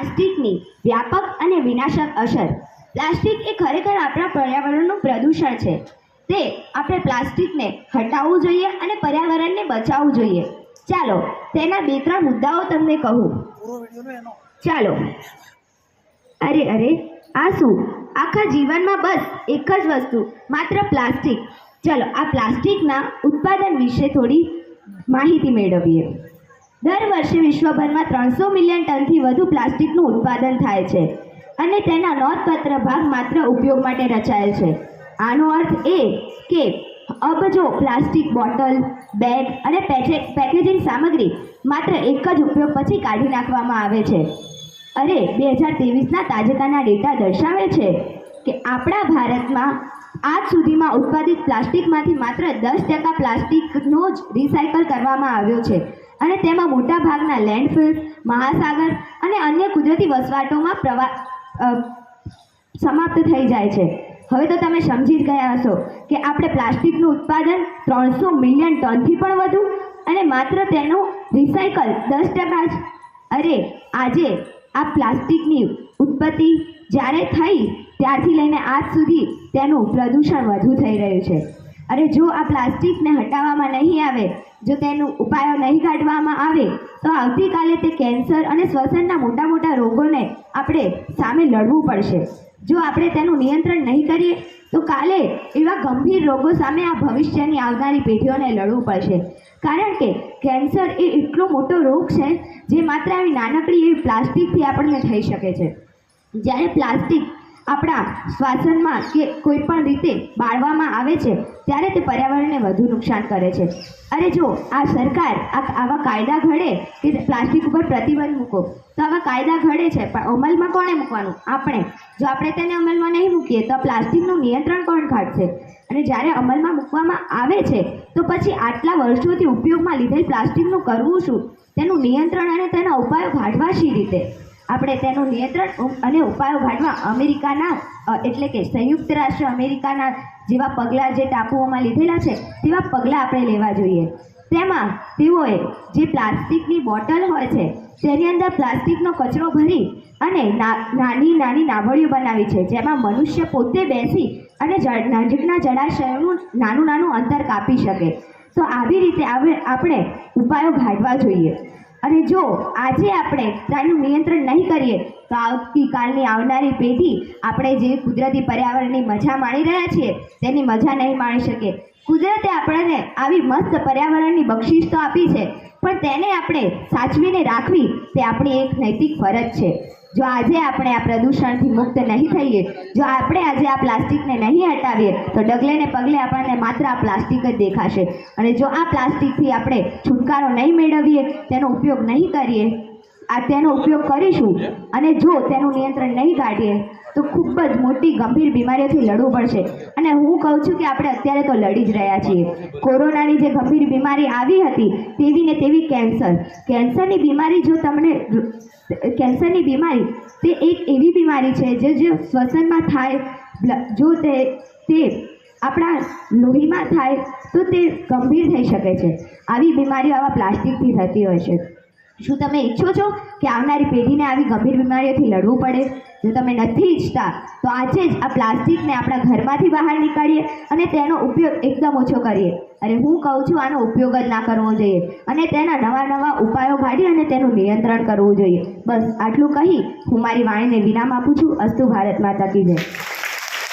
પ્લાસ્ટિકની વ્યાપક અને વિનાશક અસર. પ્લાસ્ટિક એ ખરેખર આપણા પર્યાવરણનું પ્રદૂષણ છે. તે આપણે પ્લાસ્ટિકને હટાવવું જોઈએ અને પર્યાવરણને બચાવવું જોઈએ. ચાલો, તેના બે ત્રણ મુદ્દાઓ તમને કહું. ચાલો. અરે અરે, આ શું? આખા જીવનમાં બસ એક જ વસ્તુ, માત્ર પ્લાસ્ટિક. ચાલો, આ પ્લાસ્ટિકના ઉત્પાદન વિશે થોડી માહિતી મેળવીએ. દર વર્ષે વિશ્વભરમાં ત્રણસો મિલિયન ટનથી વધુ પ્લાસ્ટિકનું ઉત્પાદન થાય છે અને તેના નોંધપાત્ર ભાગ માત્ર ઉપયોગ માટે રચાયેલ છે. આનો અર્થ એ કે અબજો પ્લાસ્ટિક બોટલ, બેગ અને પેકે- પેકેજિંગ સામગ્રી માત્ર એક જ ઉપયોગ પછી કાઢી નાખવામાં આવે છે. અરે, બે હજાર ત્રેવીસના તાજેતરના ડેટા દર્શાવે છે કે આપણા ભારતમાં આજ સુધીમાં ઉત્પાદિત પ્લાસ્ટિકમાંથી માત્ર દસ ટકા પ્લાસ્ટિકનો જ રિસાયકલ કરવામાં આવ્યો છે. અને તેમાં મોટા ભાગના લેન્ડફિલ્સ, મહાસાગર અને અન્ય કુદરતી વસવાટોમાં પ્રવા સમાપ્ત થઈ જાય છે. હવે તો તમે સમજી જ ગયા હશો કે આપણે પ્લાસ્ટિકનું ઉત્પાદન ત્રણસો મિલિયન ટનથી પણ વધુ અને માત્ર તેનું રિસાયકલ દસ ટકા જ. અરે, આજે આ પ્લાસ્ટિકની ઉત્પત્તિ જ્યારે થઈ, ત્યારથી લઈને આજ સુધી તેનું પ્રદૂષણ વધુ થઈ રહ્યું છે. અરે જો આ પ્લાસ્ટિકને હટાવવામાં નહીં આવે, જો તેનું ઉપાયો નહીં કાઢવામાં આવે, તો આવતીકાલે તે કેન્સર અને શ્વસનના મોટા મોટા રોગોને આપણે સામે લડવું પડશે. જો આપણે તેનું નિયંત્રણ નહીં કરીએ, તો કાલે એવા ગંભીર રોગો સામે આ ભવિષ્યની આવનારી પેઢીઓને લડવું પડશે. કારણ કે કેન્સર એ એટલો મોટો રોગ છે, જે માત્ર આવી નાનકડી એવી પ્લાસ્ટિકથી આપણને થઈ શકે છે. જ્યારે પ્લાસ્ટિક આપણા શ્વાસનમાં કે કોઈ પણ રીતે બાળવામાં આવે છે, ત્યારે તે પર્યાવરણને વધુ નુકસાન કરે છે. અરે જો આ સરકાર આવા કાયદા ઘડે કે પ્લાસ્ટિક ઉપર પ્રતિબંધ મૂકો, તો આવા કાયદા ઘડે છે, પણ અમલમાં કોણે મૂકવાનું? આપણે. જો આપણે તેને અમલમાં નહીં મૂકીએ, તો પ્લાસ્ટિકનું નિયંત્રણ કોણ કાઢશે? અને જ્યારે અમલમાં મૂકવામાં આવે છે, તો પછી આટલા વર્ષોથી ઉપયોગમાં લીધેલ પ્લાસ્ટિકનું કરવું શું? તેનું નિયંત્રણ અને તેના ઉપાયો કાઢવા શી રીતે? આપણે તેનું નિયંત્રણ અને ઉપાયો ઘાટવા અમેરિકાના એટલે કે સંયુક્ત રાષ્ટ્ર અમેરિકાના જેવા પગલાં જે ટાપુઓમાં લીધેલા છે, તેવા પગલાં આપણે લેવા જોઈએ. તેમાં તેઓએ જે પ્લાસ્ટિકની બોટલ હોય છે, તેની અંદર પ્લાસ્ટિકનો કચરો ભરી અને નાની નાની નાવડીઓ બનાવી છે, જેમાં મનુષ્ય પોતે બેસી અને નજીકના જળાશયોનું નાનું નાનું અંતર કાપી શકે. તો આવી રીતે આપણે ઉપાયો ઘાટવા જોઈએ. અને જો આજે આપણે તેનું નિયંત્રણ નહીં કરીએ, તો આવતીકાલની આવનારી પેઢી આપણે જે કુદરતી પર્યાવરણની મજા માણી રહ્યા છીએ, તેની મજા નહીં માણી શકે. કુદરતે આપણને આવી મસ્ત પર્યાવરણની બક્ષિસ તો આપી છે, પણ તેને આપણે સાચવીને રાખવી તે આપણી એક નૈતિક ફરજ છે. જો આજે આપણે આ પ્રદૂષણથી મુક્ત નહીં થઈએ, જો આપણે આજે આ પ્લાસ્ટિકને નહીં હટાવીએ, તો ડગલે ને પગલે આપણને માત્ર આ પ્લાસ્ટિક જ દેખાશે. અને જો આ પ્લાસ્ટિકથી આપણે છુટકારો નહીં મેળવીએ, તેનો ઉપયોગ નહીં કરીએ, આ તેનો ઉપયોગ કરીશું. અને જો તેનું નિયંત્રણ નહીં કાઢીએ તો ખૂબ જ મોટી ગંભીર બીમારીઓથી લડવું પડશે. અને હું કહું છું કે આપણે અત્યારે તો લડી જ રહ્યા છીએ. કોરોનાની જે ગંભીર બીમારી આવી હતી તેવી ને તેવી કેન્સર. કેન્સરની બીમારી જો તમને કેન્સરની બીમારી તે એક એવી બીમારી છે જે જે શ્વસનમાં થાય જો તે તે આપણા લોહીમાં થાય તો તે ગંભીર થઈ શકે છે. આવી બીમારીઓ આવા પ્લાસ્ટિકથી થતી હોય છે. શું તમે ઈચ્છો છો કે આવનારી પેઢીને આવી ગંભીર બીમારીઓથી લડવું પડે? જો તમે નથી ઈચ્છતા, તો આજે જ આ પ્લાસ્ટિકને આપણા ઘરમાંથી બહાર નીકાળીએ અને તેનો ઉપયોગ એકદમ ઓછો કરીએ. અરે હું કહું છું, આનો ઉપયોગ જ ના કરવો જોઈએ અને તેના નવા નવા ઉપાયો કાઢી અને તેનું નિયંત્રણ કરવું જોઈએ. બસ આટલું કહી હું મારી વાણીને વિરામ આપું છું. અસ્તુ ભારત માતા કી જય.